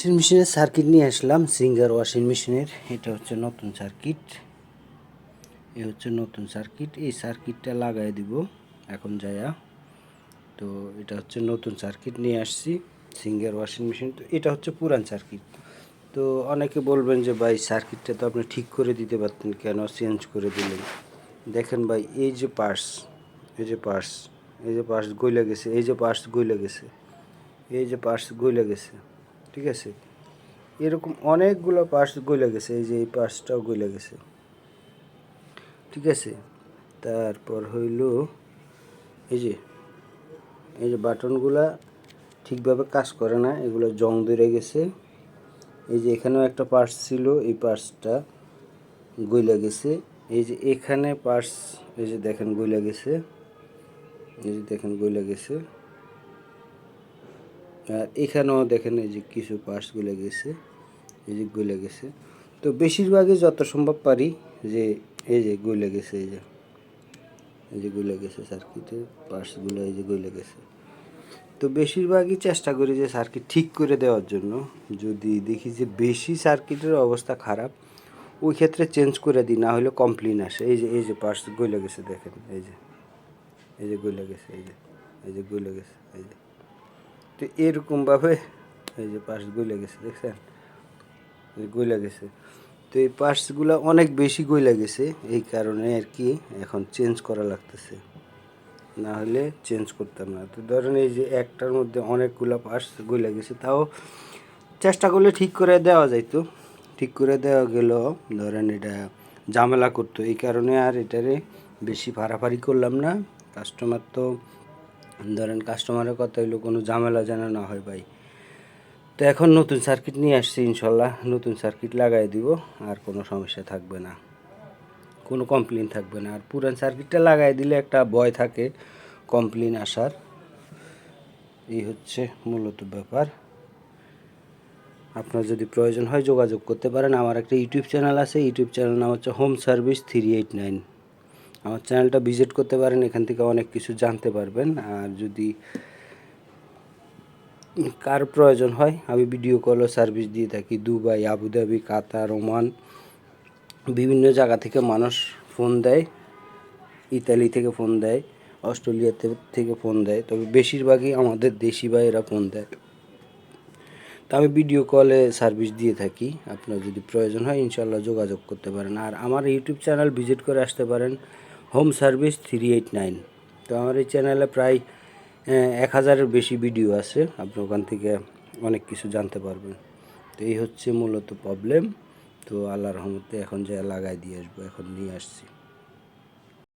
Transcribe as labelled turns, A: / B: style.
A: Washing মেশিনের circuit নিয়ে আসলাম। Singer washing মেশিনের এটা হচ্ছে নতুন সার্কিট এ হচ্ছে নতুন সার্কিট এই সার্কিটটা লাগাই দিব এখন যায়া। তো এটা হচ্ছে নতুন সার্কিট নিয়ে আসছি সিঙ্গার ওয়াশিং মেশিন তো এটা হচ্ছে পুরান সার্কিট তো অনেকে বলবেন যে, ভাই সার্কিটটা তো আপনি ঠিক করে দিতে পারতেন কেন? চেঞ্জ করে দিলেন। দেখেন ভাই, এই যে পার্স এই যে পার্স এই যে পার্স গইলা গেছে, এই যে পার্স গইলা গেছে, এই যে পার্স গইলা গেছে। ঠিক আছে? এরকম অনেকগুলো পার্স গইলা গেছে, এই যে এই পার্সটাও গইলা গেছে। ঠিক আছে? তারপর হইল এই যে এই যে বাটনগুলা ঠিকভাবে কাজ করে না, এগুলো জং ধরে গেছে। এই যে এখানেও একটা পার্স ছিল, এই পার্সটা গইলা গেছে। এই যে এখানে পার্স এই যে দেখেন গইলা গেছে। এই যে দেখেন গইলা গেছে। আর এখানেও দেখেন এই যে কিছু পার্স গলে গেছে, এই যে গলে গেছে। তো বেশিরভাগই যত সম্ভব পারি যে এই যে গলে গেছে, এই যে এই যে গলে গেছে সার্কিটের পার্সগুলো এই যে গলে গেছে। তো বেশিরভাগই চেষ্টা করি যে সার্কিট ঠিক করে দেওয়ার জন্য। যদি দেখি যে বেশি সার্কিটের অবস্থা খারাপ, ওই ক্ষেত্রে চেঞ্জ করে দিই, না হলে কমপ্লেন আসে। এই যে এই যে পার্স গলে গেছে দেখেন, এই যে এই যে গলে গেছে, এই যে এই যে গলে গেছে, এই যে। তো এরকমভাবে এই যে পার্স গলে গেছে, দেখছেন? এই গলে গেছে। তো এই পার্টসগুলো অনেক বেশি গলে গেছে, এই কারণে আর কি এখন চেঞ্জ করা লাগতেছে। না হলে চেঞ্জ করতাম না। তো ধরেন এই যে একটার মধ্যে অনেকগুলো পার্টস গলে গেছে, তাও চেষ্টা করলে ঠিক করে দেওয়া যাইতো। ঠিক করে দেওয়া গেল, ধরেন এটা ঝামেলা করতো। এই কারণে আর এটারে বেশি ফাড়াফাড়ি করলাম না। কাস্টমার তো ধরেন কাস্টমারের কথা হইল, কোনো ঝামেলা যেন না হয় ভাই। তো এখন নতুন সার্কিট নিয়ে আসছি ইনশাল্লাহ, নতুন সার্কিট লাগাই দিব, আর কোনো সমস্যা থাকবে না। কোনো কমপ্লেন থাকবে না। আর পুরান সার্কিটটা লাগাই দিলে একটা ভয় থাকে কমপ্লেন আসার। এই হচ্ছে মূলত ব্যাপার। আপনার যদি প্রয়োজন হয় যোগাযোগ করতে পারেন। আমার একটা ইউটিউব চ্যানেল আছে, ইউটিউব চ্যানেল নাম হচ্ছে home service three eight nine আমার চ্যানেলটা ভিজিট করতে পারেন, এখান থেকে অনেক কিছু জানতে পারবেন। আর যদি কার প্রয়োজন হয়, আমি ভিডিও কলও সার্ভিস দিয়ে থাকি। দুবাই, আবুধাবি, কাতার, ওমান, বিভিন্ন জায়গা থেকে মানুষ ফোন দেয়, ইতালি থেকে ফোন দেয়, অস্ট্রেলিয়া থেকে ফোন দেয়। তবে বেশিরভাগই আমাদের দেশি ভাইয়েরা ফোন দেয়। তা আমি ভিডিও কলে সার্ভিস দিয়ে থাকি। আপনার যদি প্রয়োজন হয় ইনশাল্লাহ যোগাযোগ করতে পারেন। আর আমার ইউটিউব চ্যানেল ভিজিট করে আসতে পারেন। Home service three eight nine. তো আমার এই চ্যানেলে প্রায় এক হাজারের বেশি ভিডিও আছে। আপনি ওখান থেকে অনেক কিছু জানতে পারবেন। তো এই হচ্ছে মূলত প্রবলেম তো আল্লাহ রহমতে এখন যা লাগাই দিয়ে আসব, এখন নিয়ে আসছি।